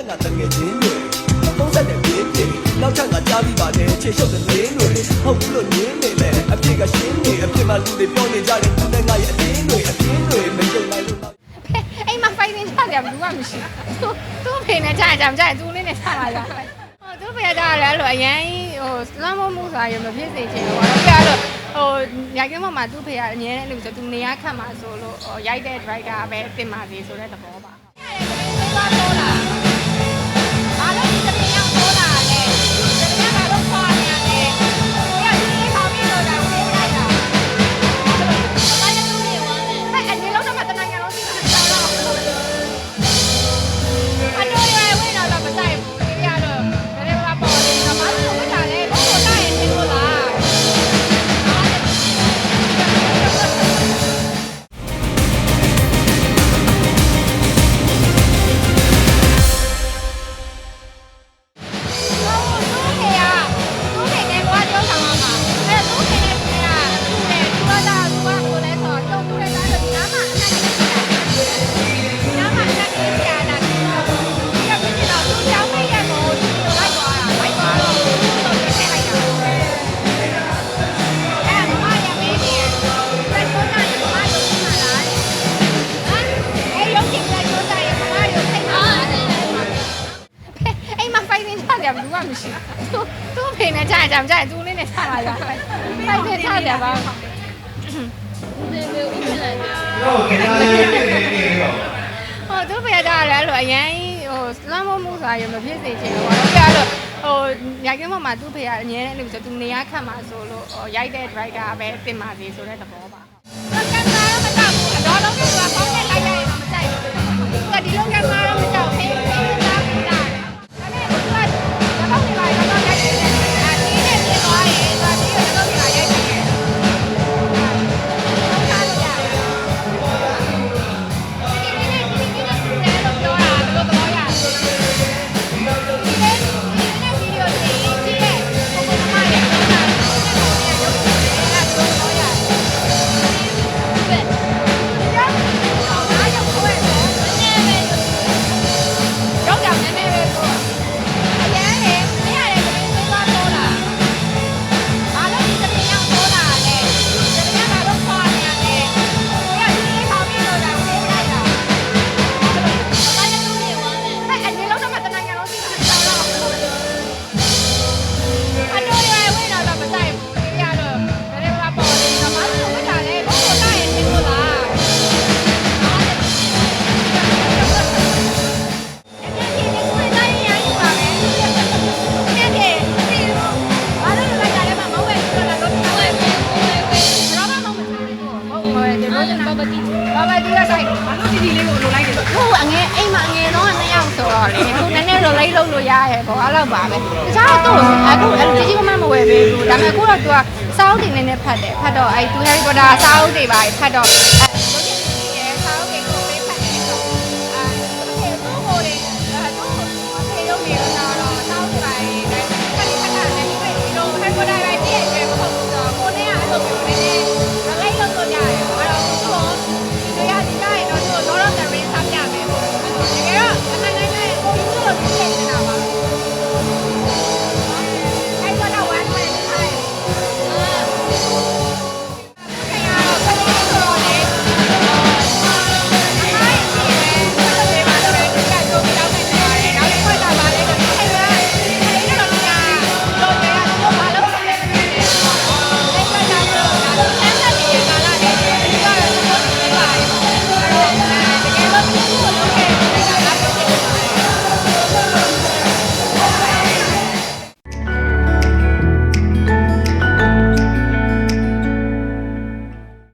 နဲ့ငါတငယ်ချင်းတွေပုံစံတဲ့ပြင်းပြင်းနောက်ထပ်ငါကြားပြီးပါတယ်ချေရှုပ်တဲ့လင်းတွေဟုတ်ဘူးလို့နင်းနေလေအဖြစ်ကရှင်းနေအဖြစ်မှလူတွေပြောနေကြတယ်သူနဲ့ငါရဲ့အတင်းတွေအတင်းတွေမယုံနိုင်လို့နောက်အိမ်မှာဖိုင်နေကြတယ်ဘူးမှမရှိသူသူ့ဖေနဲ့ကြာကြာကြာသူလေးနဲ့ဆလာတာဟိုသူ့ဖေကကြာတယ်လို့အရန်ဟိုစလမ်းမမှုဆိုတာရမဖြစ်စေချင်ဘူးပေါ့နော်ပြတော့ဟိုရိုက်ကင်းပေါ်မှာသူ့ဖေကအငြင်းတယ်လို့ဆိုသူနေရခတ်မှာဆိုလို့ဟိုရိုက်တဲ့ driver ပဲတင်ပါစေဆိုတဲ့သဘောပါသွားတော့လား အိမ်မှာဖိုင်နေကြတယ်ဘူးမှမရှိသူသူ့ဖေနဲ့ကြာကြာကြာသူလေးနဲ့ဆလာတာဖိုင်နေကြတယ်ပါဟိုသူ့ဖေကကြာတယ်လို့အရန်ဟိုစလမ်းမမှုဆိုတာရမဖြစ်စေချင်ဘူးပေါ့နော်ပြတော့ဟိုရိုက်ကင်းပေါ်မှာသူ့ဖေကအငြင်းတယ်လို့ဆိုသူနေရခတ်မှာဆိုလို့ဟိုရိုက်တဲ့ driver ပဲတင်ပါစေဆိုတဲ့သဘောပါ ဒီလိုဘာဘာတီဘာဘာတီရဆိုင်ဘာလို့ဒီဒီလေးကိုလိုလိုက်တယ်ဟိုအငယ်အိမ်မှာအငယ်တော့နှစ်ယောက်ဆိုတော့လေသူနည်းနည်းလိုလိုက်လို့လို့ရရဲ့ဘောအဲ့လိုပါပဲတခြားတော့အခုအဲ့လိုကြီးကြီးမမမဝယ်ပေးဘူးဒါပေမဲ့အခုတော့သူကစာအုပ်တွေနည်းနည်းဖတ်တယ်ဖတ်တော့အဲ့သူ Harry Potter စာအုပ်တွေပါဖတ်တော့